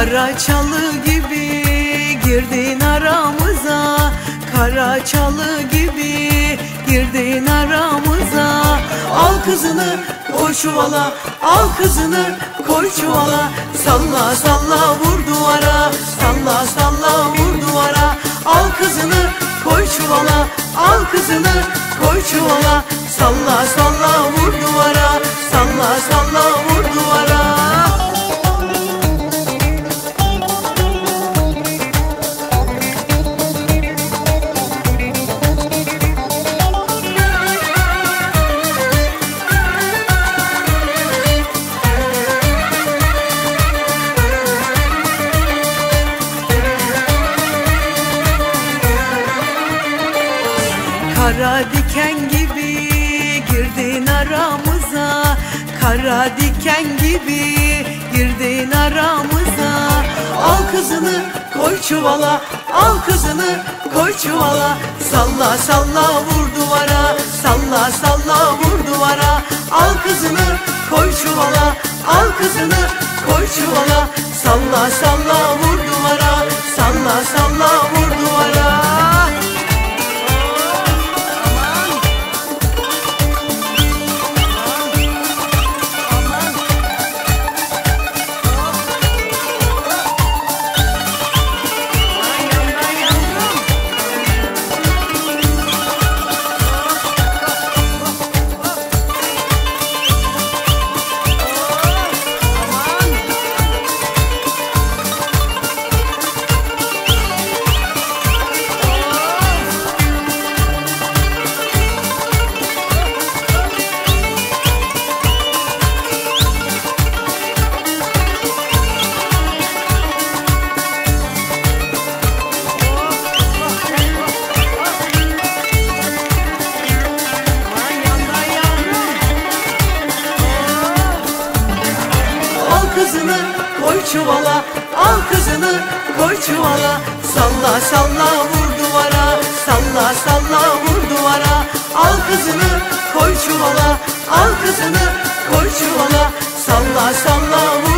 Kara çalı gibi girdin aramıza. Kara çalı gibi girdin aramıza. Al kızını koy çuvala Al kızını koy çuvala. Salla salla vur duvara. Salla salla vur duvara. Al kızını koy çuvala Al kızını koy çuvala. Salla salla vur duvara Kara diken gibi girdin aramıza. Kara diken gibi girdin aramıza. Al kızını koy çuvala. Al kızını koy çuvala. Salla salla vur duvara. Salla salla vur duvara. Al kızını koy çuvala. Al kızını koy çuvala. Salla salla vur çuvala Al kızını koy çuvala. Salla salla vur duvara Salla salla vur duvara. Al kızını koy çuvala Al kızını koy çuvala. Salla salla vur